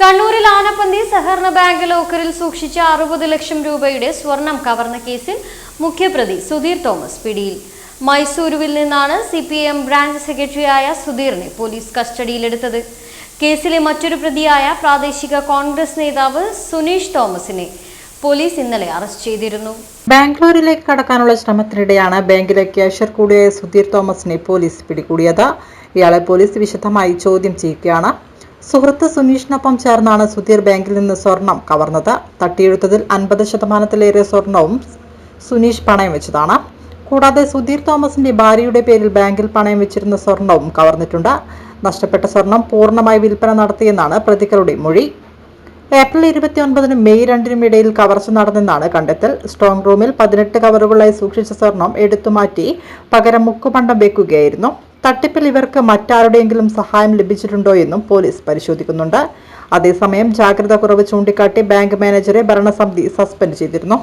കണ്ണൂരിൽ ആനപ്പന്തി സഹകരണ ബാങ്ക് ലോക്കറിൽ സൂക്ഷിച്ച അറുപത് ലക്ഷം രൂപയുടെ സ്വർണം കവർന്ന കേസിൽ മുഖ്യപ്രതി സുധീർ തോമസ് പിടിയിൽ. മൈസൂരുവിൽ നിന്നാണ് സി പി എം ബ്രാഞ്ച് സെക്രട്ടറിയായ സുധീറിനെ പോലീസ് കസ്റ്റഡിയിലെടുത്തത്. കേസിലെ മറ്റൊരു പ്രതിയായ പ്രാദേശിക കോൺഗ്രസ് നേതാവ് സുനീഷ് തോമസിനെ പോലീസ് ഇന്നലെ അറസ്റ്റ് ചെയ്തിരുന്നു. ബാംഗ്ലൂരിലേക്ക് കടക്കാനുള്ള ശ്രമത്തിനിടെയാണ് ബാങ്കിലെ ക്യാഷർ കൂടിയായ സുധീർ തോമസിനെ പോലീസ് പിടികൂടിയത്. ഇയാളെ പോലീസ് വിശദമായി ചോദ്യം ചെയ്യുകയാണ്. സുഹൃത്ത് സുനീഷിനൊപ്പം ചേർന്നാണ് സുധീർ ബാങ്കിൽ നിന്ന് സ്വർണം കവർന്നത്. തട്ടിയെടുത്തതിൽ അൻപത് ശതമാനത്തിലേറെ സ്വർണവും സുനീഷ് പണയം വെച്ചതാണ്. കൂടാതെ സുധീർ തോമസിന്റെ ഭാര്യയുടെ പേരിൽ ബാങ്കിൽ പണയം വെച്ചിരുന്ന സ്വർണവും കവർന്നിട്ടുണ്ട്. നഷ്ടപ്പെട്ട സ്വർണം പൂർണമായി വിൽപ്പന നടത്തിയെന്നാണ് പ്രതികളുടെ മൊഴി. ഏപ്രിൽ ഇരുപത്തിയൊൻപതിനും മെയ് രണ്ടിനും ഇടയിൽ കവർച്ച നടന്നെന്നാണ് കണ്ടെത്തൽ. സ്ട്രോങ് റൂമിൽ പതിനെട്ട് കവറുകളായി സൂക്ഷിച്ച സ്വർണം എടുത്തുമാറ്റി പകരം മുക്കുപണ്ടം വെക്കുകയായിരുന്നു. തട്ടിപ്പിൽ ഇവർക്ക് മറ്റാരുടെയെങ്കിലും സഹായം ലഭിച്ചിട്ടുണ്ടോ എന്നും പോലീസ് പരിശോധിക്കുന്നുണ്ട്. അതേസമയം ജാഗ്രത കുറവ് ചൂണ്ടിക്കാട്ടി ബാങ്ക് മാനേജറെ ഭരണസമിതി സസ്പെൻഡ് ചെയ്തിരുന്നു.